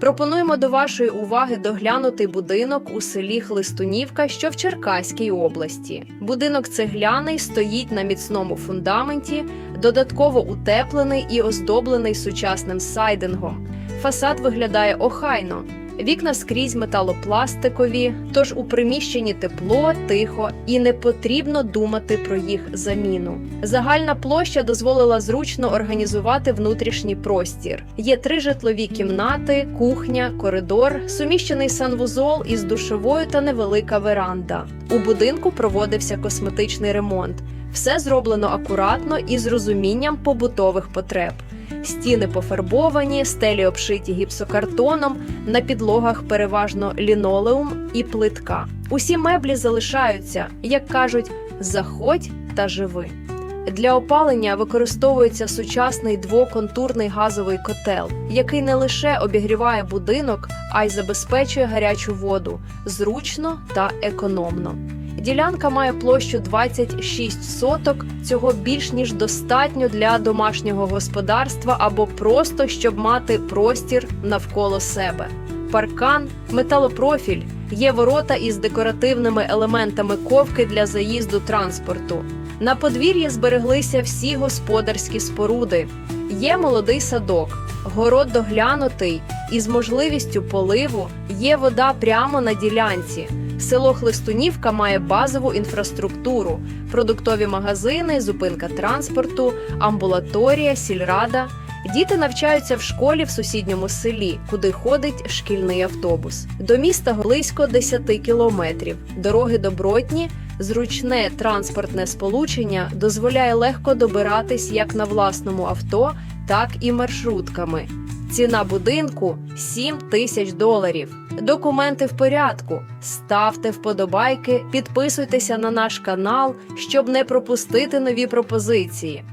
Пропонуємо до вашої уваги доглянути будинок у селі Хлистунівка, що в Черкаській області. Будинок цегляний стоїть на міцному фундаменті, додатково утеплений і оздоблений сучасним сайдингом. Фасад виглядає охайно. Вікна скрізь металопластикові, тож у приміщенні тепло, тихо і не потрібно думати про їх заміну. Загальна площа дозволила зручно організувати внутрішній простір. Є три житлові кімнати, кухня, коридор, суміщений санвузол із душовою та невелика веранда. У будинку проводився косметичний ремонт. Все зроблено акуратно і з розумінням побутових потреб. Стіни пофарбовані, стелі обшиті гіпсокартоном, на підлогах переважно лінолеум і плитка. Усі меблі залишаються, як кажуть, заходь та живи. Для опалення використовується сучасний двоконтурний газовий котел, який не лише обігріває будинок, а й забезпечує гарячу воду зручно та економно. Ділянка має площу 26 соток. Цього більш ніж достатньо для домашнього господарства або просто щоб мати простір навколо себе. Паркан, металопрофіль, є ворота із декоративними елементами ковки для заїзду транспорту. На подвір'ї збереглися всі господарські споруди. Є молодий садок, город доглянутий із можливістю поливу, є вода прямо на ділянці. Село Хлистунівка має базову інфраструктуру: продуктові магазини, зупинка транспорту, амбулаторія, сільрада. Діти навчаються в школі в сусідньому селі, куди ходить шкільний автобус. До міста близько 10 кілометрів. Дороги добротні, зручне транспортне сполучення дозволяє легко добиратись як на власному авто, так і маршрутками. Ціна будинку 7 тисяч доларів. Документи в порядку. Ставте вподобайки, підписуйтеся на наш канал, щоб не пропустити нові пропозиції.